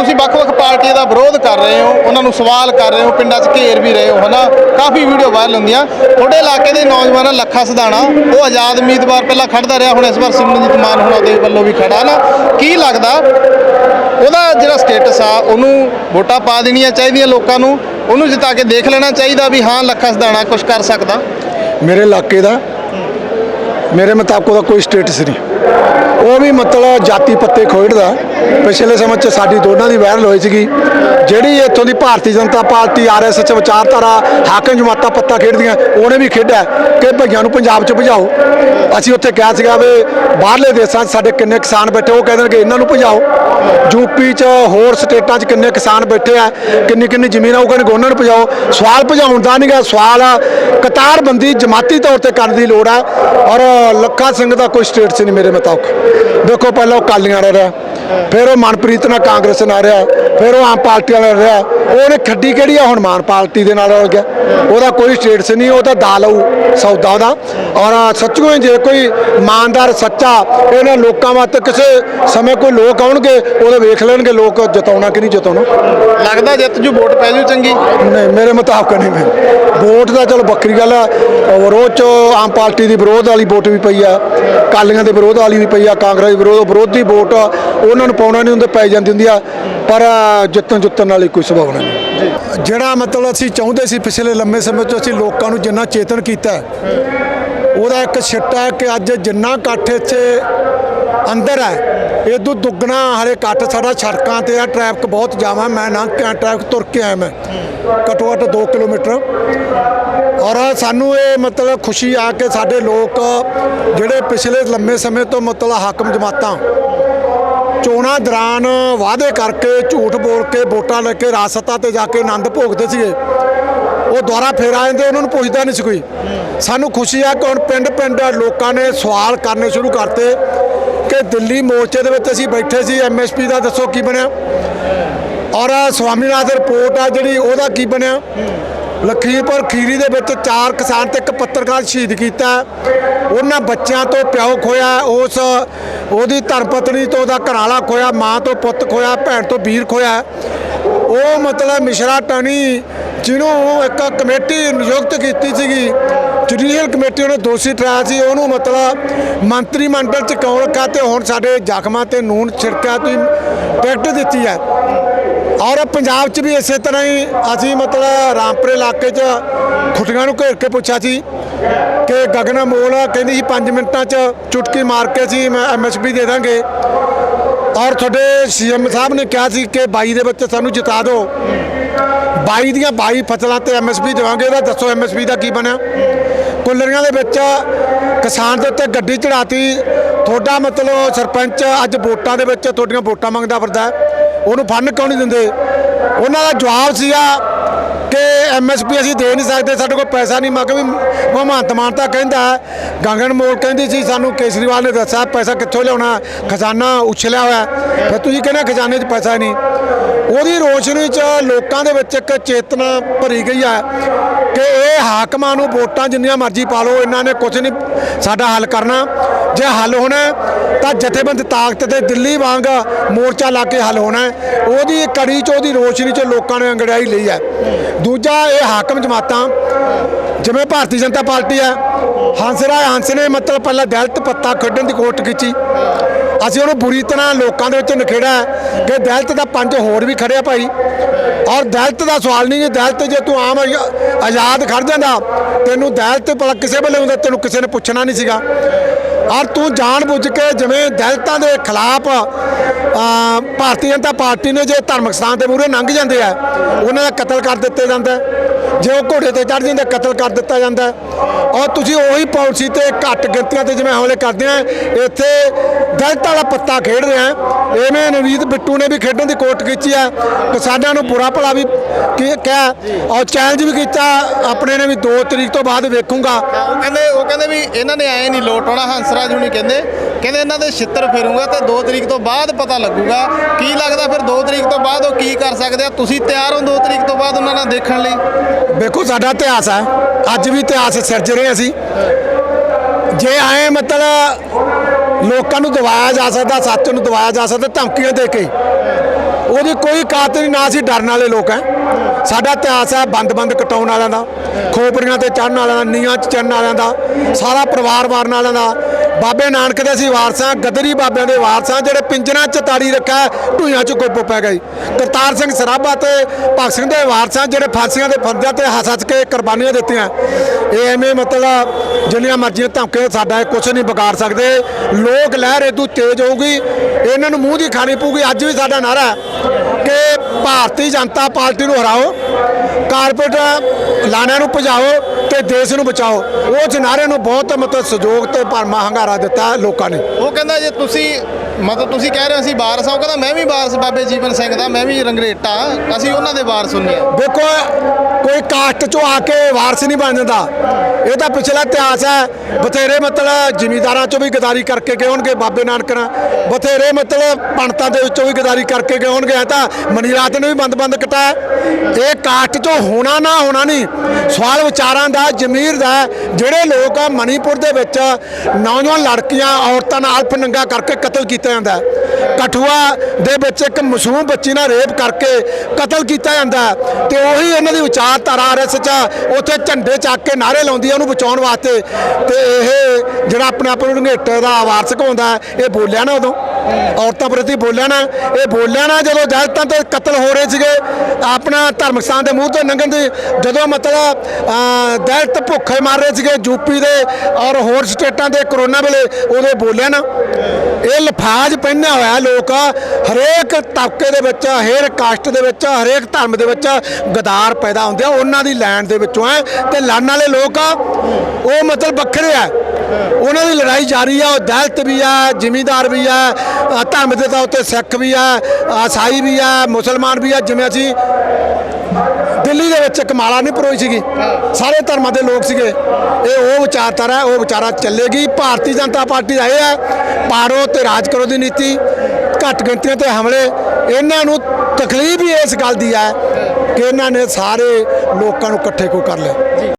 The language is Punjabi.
ਤੁਸੀਂ ਵੱਖ-ਵੱਖ ਪਾਰਟੀਆਂ ਦਾ ਵਿਰੋਧ ਕਰ ਰਹੇ ਹੋ, ਉਹਨਾਂ ਨੂੰ ਸਵਾਲ ਕਰ ਰਹੇ ਹੋ, ਪਿੰਡਾਂ 'ਚ ਘੇਰ ਵੀ ਰਹੇ ਹੋ, ਹਨਾ? ਕਾਫੀ ਵੀਡੀਓ ਵਾਇਰਲ ਹੁੰਦੀਆਂ। ਤੁਹਾਡੇ ਇਲਾਕੇ ਦੇ ਨੌਜਵਾਨ ਲੱਖਾ ਸਦਾਣਾ ਉਹ ਆਜ਼ਾਦ ਉਮੀਦਵਾਰ ਪਹਿਲਾਂ ਖੜਦਾ ਰਿਹਾ, ਹੁਣ ਇਸ ਵਾਰ ਸਿਮਰਨਜੀਤ ਮਾਨ ਹੋਣਾ ਦੇ ਵੱਲੋਂ ਵੀ ਖੜਾ ਨਾ ਕੀ ਲੱਗਦਾ, ਉਹਦਾ ਜਿਹੜਾ ਸਟੇਟਸ ਆ, ਉਹਨੂੰ ਵੋਟਾਂ ਪਾ ਦੇਣੀਆਂ ਚਾਹੀਦੀਆਂ ਲੋਕਾਂ ਨੂੰ, ਉਹਨੂੰ ਜਿਤਾ ਕੇ ਦੇਖ ਲੈਣਾ ਚਾਹੀਦਾ ਵੀ ਹਾਂ, ਲੱਖਾ ਸਦਾਣਾ ਕੁਝ ਕਰ ਸਕਦਾ? ਮੇਰੇ ਇਲਾਕੇ ਦਾ, ਮੇਰੇ ਮੁਤਾਬਕ ਉਹਦਾ ਕੋਈ ਸਟੇਟਸ ਨਹੀਂ। ਉਹ ਵੀ ਮਤਲਬ ਜਾਤੀ ਪੱਤੇ ਖੋੜਦਾ ਪਿਛਲੇ ਸਮੇਂ 'ਚ ਸਾਡੀ ਦੋਨਾਂ ਦੀ ਵਾਇਰਲ ਹੋਈ ਸੀਗੀ। ਜਿਹੜੀ ਇੱਥੋਂ ਦੀ ਭਾਰਤੀ ਜਨਤਾ ਪਾਰਟੀ ਆਰਐਸਐਸ ਵਿਚਾਰਧਾਰਾ, ਹਾਕਮ ਜਮਾਤਾਂ ਪੱਤਾ ਖੇਡਦੀਆਂ, ਉਹਨੇ ਵੀ ਖੇਡਿਆ ਕਿ ਭਈਆਂ ਨੂੰ ਪੰਜਾਬ 'ਚ ਭਜਾਓ। ਅਸੀਂ ਉੱਥੇ ਕਿਹਾ ਸੀਗਾ ਵੀ ਬਾਹਰਲੇ ਦੇਸ਼ਾਂ 'ਚ ਸਾਡੇ ਕਿੰਨੇ ਕਿਸਾਨ ਬੈਠੇ, ਉਹ ਕਹਿੰਦੇ ਨੇ ਕਿ ਇਹਨਾਂ ਨੂੰ ਭਜਾਓ। ਯੂਪੀ 'ਚ ਹੋਰ ਸਟੇਟਾਂ 'ਚ ਕਿੰਨੇ ਕਿਸਾਨ ਬੈਠੇ ਆ, ਕਿੰਨੀ ਕਿੰਨੀ ਜ਼ਮੀਨਾਂ ਉਹ ਕਹਿੰਦੇ ਕਿ ਉਹਨਾਂ ਨੂੰ ਭਜਾਓ। ਸਵਾਲ ਭਜਾਉਣ ਦਾ ਨਹੀਂਗਾ ਸਵਾਲ ਕਤਾਰਬੰਦੀ ਜਮਾਤੀ ਤੌਰ ਤੇ ਕਰਨ ਦੀ ਲੋੜ ਆ, ਔਰ ਲੱਖਾ ਸਿੰਘ ਦਾ ਕੋਈ ਸਟੇਟ ਸਟੇਟਸ ਨਹੀਂ ਮੇਰੇ ਮੁਤਾਬਕ। ਦੇਖੋ ਪਹਿਲਾਂ ਉਹ ਕਾਲੀਆਂ ਨਾਲ ਰਿਹਾ ਫਿਰ ਉਹ ਮਨਪ੍ਰੀਤ ਨਾਲ ਕਾਂਗਰਸ ਨਾਲ ਰਿਹਾ ਫਿਰ ਉਹ ਆਮ ਪਾਰਟੀ ਨਾਲ ਰਿਹਾ। ਉਹਨੇ ਖੱਡੀ ਕਿਹੜੀ ਆ? ਹੁਣ ਮਾਨ ਪਾਰਟੀ ਦੇ ਨਾਲ ਰਲ ਗਿਆ। ਉਹਦਾ ਕੋਈ ਸਟੇਟਸ ਨਹੀਂ ਉਹ ਤਾਂ ਦਾਲੂ ਸੌਦਾ ਉਹਦਾ ਔਰ ਸੱਚੋ ਜੇ ਕੋਈ ਇਮਾਨਦਾਰ ਸੱਚਾ ਇਹਨਾਂ ਲੋਕਾਂ ਵਾਸਤੇ ਕਿਸੇ ਸਮੇਂ ਕੋਈ ਲੋਕ ਆਉਣਗੇ ਉਹਦੇ ਵੇਖ ਲੈਣਗੇ ਲੋਕ ਜਿਤਾਉਣਾ ਕਿ ਨਹੀਂ ਜਿਤਾਉਣਾ। ਲੱਗਦਾ ਜਿੱਤ ਜੂ ਵੋਟ ਪੈ ਜੂ ਚੰਗੀ? ਨਹੀਂ ਮੇਰੇ ਮੁਤਾਬਕ ਨਹੀਂ ਮੈਂ ਵੋਟ ਦਾ ਚਲੋ ਵੱਖਰੀ ਗੱਲ ਆ। ਵਿਰੋਧ ਚ ਆਮ ਪਾਰਟੀ ਦੀ ਵਿਰੋਧ ਵਾਲੀ ਵੋਟ ਵੀ ਪਈ ਆ ਕਾਲੀਆਂ ਦੇ ਵਿਰੋਧ ਵਾਲੀ ਵੀ ਪਈ ਆ ਕਾਂਗਰਸ ਦੀ ਵਿਰੋਧ ਵਿਰੋਧੀ ਵੋਟ ਉਹਨਾਂ ਨੂੰ ਪਾਉਣਾ ਨਹੀਂ ਹੁੰਦਾ ਪੈ ਜਾਂਦੀ ਹੁੰਦੀ ਆ ਪਰ ਜਿੱਤਣ ਜੁੱਤਣ ਵਾਲੀ ਕੋਈ ਸੰਭਾਵਨਾ ਨਹੀਂ। ਜਿਹੜਾ ਮਤਲਬ ਅਸੀਂ ਚਾਹੁੰਦੇ ਸੀ ਪਿਛਲੇ ਲੰਮੇ ਸਮੇਂ ਤੋਂ ਅਸੀਂ ਲੋਕਾਂ ਨੂੰ ਜਿੰਨਾ ਚੇਤਨ ਕੀਤਾ ਉਹਦਾ ਇੱਕ ਛਿੱਟਾ ਹੈ ਕਿ ਅੱਜ ਜਿੰਨਾ ਇਕੱਠ ਇੱਥੇ ਅੰਦਰ ਹੈ ਇਹ ਤੋਂ ਦੁੱਗਣਾ ਹਲੇ ਇਕੱਠ ਸਾਡਾ ਸੜਕਾਂ ਤੇ ਆ ਟ੍ਰੈਫਿਕ ਬਹੁਤ ਜਾਮ ਹੈ ਮੈਂ ਨਾ ਕੇ ਆਇਆ, ਟ੍ਰੈਫਿਕ ਤੁਰ ਕੇ ਆਇਆ ਮੈਂ ਘੱਟੋ ਘੱਟ 2 ਕਿਲੋਮੀਟਰ। ਔਰ ਸਾਨੂੰ ਇਹ ਮਤਲਬ ਖੁਸ਼ੀ ਆ ਕਿ ਸਾਡੇ ਲੋਕ ਜਿਹੜੇ ਪਿਛਲੇ ਲੰਮੇ ਸਮੇਂ ਤੋਂ ਮਤਲਬ ਹਾਕਮ ਜਮਾਤਾਂ ਚੋਣਾਂ ਦੌਰਾਨ ਵਾਅਦੇ ਕਰਕੇ ਝੂਠ ਬੋਲ ਕੇ ਵੋਟਾਂ ਲੈ ਕੇ ਰਾਜਸੱਤਾ ਤੇ ਜਾ ਕੇ ਆਨੰਦ ਭੋਗਦੇ ਸੀਗੇ, ਉਹ ਦੁਬਾਰਾ ਫੇਰ ਆ ਜਾਂਦੇ, ਉਹਨਾਂ ਨੂੰ ਪੁੱਛਦਾ ਨਹੀਂ ਸੀ ਕੋਈ। ਸਾਨੂੰ ਖੁਸ਼ੀ ਆ ਕਿ ਹੁਣ ਪਿੰਡ ਪਿੰਡ ਲੋਕਾਂ ਨੇ ਸਵਾਲ ਕਰਨੇ ਸ਼ੁਰੂ ਕਰਤੇ ਕਿ ਦਿੱਲੀ ਮੋਰਚੇ ਦੇ ਵਿੱਚ ਅਸੀਂ ਬੈਠੇ ਸੀ ਐਮਐਸਪੀ ਦਾ ਦੱਸੋ ਕੀ ਬਣਿਆ? ਔਰ ਸਵਾਮੀਨਾਥਨ ਰਿਪੋਰਟ ਆ ਜਿਹੜੀ, ਉਹਦਾ ਕੀ ਬਣਿਆ? ਲਖੀਮਪੁਰ ਖੀਰੀ ਦੇ ਵਿੱਚ ਚਾਰ ਕਿਸਾਨ ਤੇ ਇੱਕ ਪੱਤਰਕਾਰ ਸ਼ਹੀਦ ਕੀਤਾ। ਉਹਨਾਂ ਬੱਚਿਆਂ ਤੋਂ ਪਿਓ ਖੋਇਆ ਉਸ ਉਹਦੀ ਧਰਮਪਤਨੀ ਤੋਂ ਉਹਦਾ ਘਰਾਲਾ ਖੋਇਆ ਮਾਂ ਤੋਂ ਪੁੱਤ ਖੋਇਆ ਭੈਣ ਤੋਂ ਵੀਰ ਖੋਇਆ ਉਹ ਮਤਲਬ ਮਿਸ਼ਰਾ ਟਣੀ, ਜਿਹਨੂੰ ਇੱਕ ਕਮੇਟੀ ਨਿਯੁਕਤ ਕੀਤੀ ਸੀਗੀ, ਜੁਡੀਸ਼ੀਅਲ ਕਮੇਟੀ ਉਹਨੇ ਦੋਸ਼ੀ ਠਹਿਰਾਇਆ ਸੀ, ਉਹਨੂੰ ਮਤਲਬ ਮੰਤਰੀ ਮੰਡਲ ਚ ਕੌਣ ਰੱਖਿਆ ਤੇ ਹੁਣ ਸਾਡੇ ਜ਼ਖਮਾਂ ਤੇ ਨੂਨ ਛਿੜਕਿਆ, ਤੁਸੀਂ ਟਿਕਟ ਦਿੱਤੀ ਹੈ। ਔਰ ਪੰਜਾਬ 'ਚ ਵੀ ਇਸੇ ਤਰ੍ਹਾਂ ਹੀ ਅਸੀਂ ਮਤਲਬ ਰਾਮਪੁਰੇ ਇਲਾਕੇ 'ਚ ਖੁੱਟੀਆਂ ਨੂੰ ਘੇਰ ਕੇ ਪੁੱਛਿਆ ਸੀ ਕਿ ਗਗਨ ਮੋਲ ਕਹਿੰਦੀ ਸੀ 5 ਮਿੰਟਾਂ 'ਚ ਚੁਟਕੀ ਮਾਰ ਕੇ ਅਸੀਂ ਐਮਐਸਪੀ ਦੇ ਦਾਂਗੇ। ਔਰ ਤੁਹਾਡੇ ਸੀਐਮ ਸਾਹਿਬ ਨੇ ਕਿਹਾ ਸੀ ਕਿ 22 ਦੇ ਵਿੱਚ ਸਾਨੂੰ ਜਿਤਾ ਦਿਓ। 22 ਦੀਆਂ 22 ਫਸਲਾਂ ਤੇ ਐਮਐਸਪੀ ਦੇਵਾਂਗੇ, ਇਹਦਾ ਦੱਸੋ ਐਮਐਸਪੀ ਦਾ ਕੀ ਬਣਿਆ? ਕੁੱਲਰੀਆਂ ਦੇ ਵਿੱਚ ਕਿਸਾਨ ਦੇ ਉੱਤੇ ਗੱਡੀ ਚੜਾਤੀ ਤੁਹਾਡਾ ਮਤਲਬ ਸਰਪੰਚ ਅੱਜ ਵੋਟਾਂ ਦੇ ਵਿੱਚ ਤੁਹਾਡੀਆਂ ਵੋਟਾਂ ਮੰਗਦਾ ਫਿਰਦਾ ਹੈ। ਉਹਨੂੰ ਫੰਡ ਕਿਉਂ ਨਹੀਂ ਦਿੰਦੇ ਉਹਨਾਂ ਦਾ ਜਵਾਬ ਸੀਗਾ ਕਿ ਐਮਐਸਪੀ ਅਸੀਂ ਦੇ ਨਹੀਂ ਸਕਦੇ, ਸਾਡੇ ਕੋਲ ਪੈਸਾ ਨਹੀਂ ਮਗ ਵੀ ਭਗਵੰਤ ਮਾਨ ਤਾਂ ਕਹਿੰਦਾ, ਗੰਗਨ ਗਗਨ ਮੋਲ ਕਹਿੰਦੀ ਸੀ ਸਾਨੂੰ, ਕੇਜਰੀਵਾਲ ਨੇ ਦੱਸਿਆ ਪੈਸਾ ਕਿੱਥੋਂ ਲਿਆਉਣਾ, ਖਜ਼ਾਨਾ ਉਛਲਿਆ ਹੋਇਆ ਹੈ। ਫਿਰ ਤੁਸੀਂ ਕਹਿੰਦੇ ਖਜ਼ਾਨੇ 'ਚ ਪੈਸਾ ਨਹੀਂ ਉਹਦੀ ਰੋਸ਼ਨੀ 'ਚ ਲੋਕਾਂ ਦੇ ਵਿੱਚ ਇੱਕ ਚੇਤਨਾ ਭਰੀ ਗਈ ਹੈ ਕਿ ਇਹ ਹਾਕਮਾਂ ਨੂੰ ਵੋਟਾਂ ਜਿੰਨੀਆਂ ਮਰਜ਼ੀ ਪਾ ਲਓ, ਇਹਨਾਂ ਨੇ ਕੁਝ ਨਹੀਂ ਸਾਡਾ ਹੱਲ ਕਰਨਾ। ਜੇ ਹੱਲ ਹੋਣਾ ਤਾਂ ਜਥੇਬੰਦ ਤਾਕਤ ਤੇ ਦਿੱਲੀ ਵਾਂਗ ਮੋਰਚਾ ਲਾ ਕੇ ਹੱਲ ਹੋਣਾ ਉਹਦੀ ਕੜੀ 'ਚ ਉਹਦੀ ਰੋਸ਼ਨੀ 'ਚ ਲੋਕਾਂ ਨੇ ਅੰਗੜਾਈ ਲਈ ਹੈ। ਦੂਜਾ ਇਹ ਹਾਕਮ ਜਮਾਤਾਂ, ਜਿਵੇਂ ਭਾਰਤੀ ਜਨਤਾ ਪਾਰਟੀ ਹੈ, ਹੰਸ ਰਾਏ ਹੰਸ ਨੇ ਮਤਲਬ ਪਹਿਲਾਂ ਦਲਿਤ ਪੱਤਾ ਖੇਡਣ ਦੀ ਕੋਸ਼ਿਸ਼ ਕੀਤੀ। ਅਸੀਂ ਉਹਨੂੰ ਬੁਰੀ ਤਰ੍ਹਾਂ ਲੋਕਾਂ ਦੇ ਵਿੱਚ ਨਖੇੜਾ ਕਿ ਦਲਿਤ ਦਾ ਪੰਜ ਹੋਰ ਵੀ ਖੜਿਆ ਭਾਈ। ਔਰ ਦਲਿਤ ਦਾ ਸਵਾਲ ਨਹੀਂ ਕਿ ਦਲਿਤ ਜੇ ਤੂੰ ਆਮ ਆਜ਼ਾਦ ਖੜ ਜਾਂਦਾ, ਤੈਨੂੰ ਦਲਿਤ ਭਲਾ ਕਿਸੇ ਵੇਲੇ ਹੁੰਦਾ, ਤੈਨੂੰ ਕਿਸੇ ਨੇ ਪੁੱਛਣਾ ਨਹੀਂ ਸੀਗਾ। ਔਰ ਤੂੰ ਜਾਣ ਬੁੱਝ ਕੇ ਜਿਵੇਂ ਦਲਿਤਾਂ ਦੇ ਖਿਲਾਫ ਭਾਰਤੀ ਜਨਤਾ ਪਾਰਟੀ ਨੇ ਜੇ ਧਾਰਮਿਕ ਸਥਾਨ ਦੇ ਮੂਹਰੇ ਲੰਘ ਜਾਂਦੇ ਆ, ਉਹਨਾਂ ਦਾ ਕਤਲ ਕਰ ਦਿੱਤੇ ਜਾਂਦਾ ਜੇ ਉਹ ਘੋੜੇ ਤੇ ਚੜ ਜਾਂਦੇ, ਕਤਲ ਕਰ ਦਿੱਤਾ ਜਾਂਦਾ ਔਰ ਤੁਸੀਂ ਉਹੀ ਪਾਲਿਸੀ ਤੇ ਘੱਟ ਗਿਣਤੀਆਂ ਤੇ ਜਿਵੇਂ ਹਮਲੇ ਕਰਦੇ ਆ, ਇੱਥੇ ਦਲਿਤ ਵਾਲਾ ਪੱਤਾ ਖੇਡ ਰਹੇ ਆ। ਐਵੇਂ ਨਵੀਦ ਬਿੱਟੂ ਨੇ ਵੀ ਖੇਡਣ ਦੀ ਕੋਟ ਕੀਤੀ ਆ। ਕਿਸਾਨਾਂ ਨੂੰ ਬੁਰਾ ਭਲਾ ਵੀ ਕਿਹਾ। ਔਰ ਚੈਲੰਜ ਵੀ ਕੀਤਾ, ਆਪਣੇ ਨੇ ਵੀ 2 ਤਰੀਕ ਤੋਂ ਬਾਅਦ ਵੇਖੂੰਗਾ। ਉਹ ਕਹਿੰਦੇ ਉਹ ਕਹਿੰਦੇ ਵੀ ਇਹਨਾਂ ਨੇ ਆਏ ਨਹੀਂ ਲੋਟ ਆਉਣਾ, ਹੰਸਰਾਜ ਨਹੀਂ ਕਹਿੰਦੇ ਕਹਿੰਦੇ ਇਹਨਾਂ ਦੇ ਛਿੱਤਰ ਫੇਰੂੰਗਾ ਤੇ 2 ਤਰੀਕ ਤੋਂ ਬਾਅਦ ਪਤਾ ਲੱਗੂਗਾ। ਕੀ ਲੱਗਦਾ ਫਿਰ 2 ਤਰੀਕ ਤੋਂ ਬਾਅਦ ਉਹ ਕੀ ਕਰ ਸਕਦੇ ਆ? ਤੁਸੀਂ ਤਿਆਰ ਹੋ 2 ਤਰੀਕ ਤੋਂ ਬਾਅਦ ਉਹਨਾਂ ਨਾਲ ਦੇਖਣ ਲਈ? ਵੇਖੋ ਸਾਡਾ ਇਤਿਹਾਸ ਹੈ। ਅੱਜ ਵੀ ਇਤਿਹਾਸ ਸਿਰਜ ਰਹੇ ਅਸੀਂ। ਜੇ ਆਏ ਮਤਲਬ ਲੋਕਾਂ ਨੂੰ ਦਵਾਇਆ ਜਾ ਸਕਦਾ, ਸੱਚ ਨੂੰ ਦਵਾਇਆ ਜਾ ਸਕਦਾ, ਧਮਕੀਆਂ ਦੇ ਕੇ, ਉਹਦੀ ਕੋਈ ਕਾਤ ਨਹੀਂ, ਨਾ ਅਸੀਂ ਡਰਨ ਵਾਲੇ ਲੋਕ ਹੈ। ਸਾਡਾ ਇਤਿਹਾਸ ਹੈ ਬੰਦ-ਬੰਦ ਕਟਾਉਣ ਵਾਲਿਆਂ ਦਾ, ਖੋਪੜੀਆਂ ਤੇ ਚੜਨ ਵਾਲਿਆਂ ਦਾ ਨੀਆਂ 'ਚ ਚੜਨ ਵਾਲਿਆਂ ਦਾ, ਸਾਰਾ ਪਰਿਵਾਰ ਮਾਰਨ ਵਾਲਿਆਂ ਦਾ ਬਾਬੇ ਨਾਨਕ ਦੇ ਅਸੀਂ ਵਾਰਸਾਂ, ਗਦਰੀ ਬਾਬਿਆਂ ਦੇ ਵਾਰਸਾਂ, ਜਿਹੜੇ ਪਿੰਜਰਾਂ 'ਚ ਤਾੜੀ ਰੱਖਿਆ, ਢੂਈਆਂ 'ਚ ਕੋਪੋ ਪੈ ਗਈ ਕਰਤਾਰ ਸਿੰਘ ਸਰਾਭਾ ਤੇ ਭਗਤ ਸਿੰਘ ਦੇ ਵਾਰਸਾਂ, ਜਿਹੜੇ ਫਾਂਸੀਆਂ ਦੇ ਫੰਦਿਆਂ ਤੇ ਹੱਸ-ਹੱਸ ਕੇ ਕੁਰਬਾਨੀਆਂ ਦਿੱਤੀਆਂ। ਇਹ ਐਵੇਂ ਮਤਲਬ ਜਿੰਨੀਆਂ ਮਰਜ਼ੀਆਂ ਧਮਕੇ ਸਾਡਾ ਕੁਝ ਨਹੀਂ ਵਿਗਾੜ ਸਕਦੇ। ਲੋਕ ਲਹਿਰ ਇਦੋਂ ਤੇਜ਼ ਹੋਊਗੀ, ਇਹਨਾਂ ਨੂੰ ਮੂੰਹ ਦੀ ਖਾਣੀ ਪਊਗੀ। ਅੱਜ ਵੀ ਸਾਡਾ ਨਾਰਾ ਹੈ ਕਿ ਭਾਰਤੀ ਜਨਤਾ ਪਾਰਟੀ ਨੂੰ ਹਰਾਓ ਕਾਰਪੋਰੇਟ ਲਾਣਿਆਂ ਨੂੰ ਭਜਾਓ ਤੇ ਦੇਸ਼ ਨੂੰ ਬਚਾਓ। ਉਸ ਨਾਰੇ ਨੂੰ ਬਹੁਤ ਮਤਲਬ ਸਹਿਯੋਗ ਤੇ ਭਰਮਾ ਹੰਗਾਰਾ ਦਿੱਤਾ ਲੋਕਾਂ ਨੇ। ਉਹ ਕਹਿੰਦਾ ਜੇ ਤੁਸੀਂ ਮਤਲਬ ਤੁਸੀਂ ਕਹਿ ਰਹੇ ਹੋ ਅਸੀਂ ਵਾਰਸ ਆ ਉਹ ਕਹਿੰਦਾ ਮੈਂ ਵੀ ਵਾਰਸ, ਬਾਬੇ ਜੀਵਨ ਸਿੰਘ ਦਾ, ਮੈਂ ਵੀ ਰੰਗਰੇਟਾ, ਅਸੀਂ ਉਹਨਾਂ ਦੇ ਵਾਰਸ ਹੁੰਨੇ ਆ ਦੇਖੋ, ਕੋਈ ਕਾਸਟ ਚੋਂ ਆ ਕੇ ਵਾਰਸ ਨਹੀਂ ਬਣ ਜਾਂਦਾ। ਇਹ ਤਾਂ ਪਿਛਲਾ ਇਤਿਹਾਸ ਹੈ। ਬਥੇਰੇ ਮਤਲਬ ਜ਼ਿਮੀਂਦਾਰਾਂ ਚੋਂ ਵੀ ਗਦਾਰੀ ਕਰਕੇ ਗਏ ਹੋਣਗੇ, ਬਾਬੇ ਨਾਨਕ ਨਾਲ। ਬਥੇਰੇ ਮਤਲਬ ਪੰਡਤਾਂ ਦੇ ਵਿੱਚੋਂ ਵੀ ਗਦਾਰੀ ਕਰਕੇ ਗਏ ਹੋਣਗੇ। ਇਹ ਤਾਂ ਮਨੀਰਾਤ ਨੇ ਵੀ ਬੰਦ-ਬੰਦ ਕਟਾਇਆ ਇਹ ਕਾਸਟ ਚੋਂ ਹੋਣਾ ਨਾ ਹੋਣਾ ਨਹੀਂ। ਸਵਾਲ ਵਿਚਾਰਾਂ ਦਾ, ਜ਼ਮੀਰ ਦਾ ਜਿਹੜੇ ਲੋਕ ਆ ਮਣੀਪੁਰ ਦੇ ਵਿੱਚ ਨੌਜਵਾਨ ਲੜਕੀਆਂ, ਔਰਤਾਂ ਨਾਲ ਅਲਫ ਨੰਗਾ ਕਰਕੇ ਕਤਲ ਕੀਤੇ ਜਾਂਦਾ ਕਠੂਆ ਦੇ ਵਿੱਚ ਇੱਕ ਮਾਸੂਮ ਬੱਚੀ ਨਾਲ ਰੇਪ ਕਰਕੇ ਕਤਲ ਕੀਤਾ ਜਾਂਦਾ ਹੈ ਤੇ ਉਹੀ ਇਹਨਾਂ ਦੀ ਵਿਚਾਰਧਾਰਾ ਆਰਐਸ ਚ ਉੱਥੇ ਝੰਡੇ ਚੱਕ ਕੇ ਨਾਰੇ ਲਾਉਂਦੀ ਹੈ ਉਹਨੂੰ ਬਚਾਉਣ ਵਾਸਤੇ। ਤੇ ਇਹ ਜਿਹੜਾ ਆਪਣੇ ਆਪ ਨੂੰ ਰੰਗੇਟੇ ਦਾ ਵਾਰਸ ਕਹਾਉਂਦਾ ਇਹ ਬੋਲਿਆ ਨਾ ਉਦੋਂ। ਔਰਤਾਂ ਪ੍ਰਤੀ ਬੋਲਿਆ ਨਾ ਇਹ ਬੋਲਿਆ ਨਾ ਜਦੋਂ ਦਲਿਤਾਂ ਤੇ ਕਤਲ ਹੋ ਰਹੇ ਸੀਗੇ ਆਪਣਾ ਧਰਮ ਸਥਾਨ ਦੇ ਮੂੰਹ ਤੋਂ ਲੰਘਣ ਦੀ ਜਦੋਂ ਮਤਲਬ ਅਹ, ਦਲਿਤ ਭੁੱਖੇ ਮਾਰ ਰਹੇ ਸੀਗੇ ਯੂਪੀ ਦੇ ਔਰ ਹੋਰ ਸਟੇਟਾਂ ਦੇ ਕਰੋਨਾ ਵੇਲੇ ਉਹਦੇ ਬੋਲਿਆ ਨਾ। ਇਹ ਲਫਾਜ਼ ਪਹਿਨਿਆ ਹੋਇਆ ਲੋਕ ਹਰੇਕ ਤਬਕੇ ਦੇ ਵਿੱਚ ਹਰੇਕ ਕਾਸਟ ਦੇ ਵਿੱਚ ਹਰੇਕ ਧਰਮ ਦੇ ਵਿੱਚ ਗਦਾਰ ਪੈਦਾ ਹੁੰਦੇ ਆ ਉਹਨਾਂ ਦੀ ਲੈਣ ਦੇ ਵਿੱਚੋਂ ਹੈ ਤੇ ਲੜਨ ਵਾਲੇ ਲੋਕ ਆ ਉਹ ਮਤਲਬ ਵੱਖਰੇ ਆ। ਉਹਨਾਂ ਦੀ ਲੜਾਈ ਜਾਰੀ ਆ ਉਹ ਦਲਿਤ ਵੀ ਆ ਜ਼ਿਮੀਂਦਾਰ ਵੀ ਆ ਧਰਮ ਦੇ ਤੌਰ 'ਤੇ ਸਿੱਖ ਵੀ ਆ ਈਸਾਈ ਵੀ ਆ ਮੁਸਲਮਾਨ ਵੀ ਆ ਜਿਵੇਂ ਅਸੀਂ ਦਿੱਲੀ ਦੇ ਵਿੱਚ ਕਮਾਲਾ ਨਹੀਂ ਪਰੋਈ ਸੀਗੀ। ਸਾਰੇ ਧਰਮਾਂ ਦੇ ਲੋਕ ਸੀਗੇ। ਇਹ ਉਹ ਵਿਚਾਰਧਾਰਾ ਹੈ, ਉਹ ਵਿਚਾਰਾ ਚੱਲੇਗੀ। ਭਾਰਤੀ ਜਨਤਾ ਪਾਰਟੀ ਦਾ ਇਹ ਹੈ ਪਾੜੋ ਤੇ ਰਾਜ ਕਰੋ ਦੀ ਨੀਤੀ। ਘੱਟ ਗਿਣਤੀਆਂ ਤੇ ਹਮਲੇ। ਇਹਨਾਂ ਨੂੰ ਤਕਲੀਫ ਹੀ ਇਸ ਗੱਲ ਦੀ ਹੈ ਕਿ ਇਹਨਾਂ ਨੇ ਸਾਰੇ ਲੋਕਾਂ ਨੂੰ ਇਕੱਠੇ ਕੋ ਕਰ ਲਿਆ।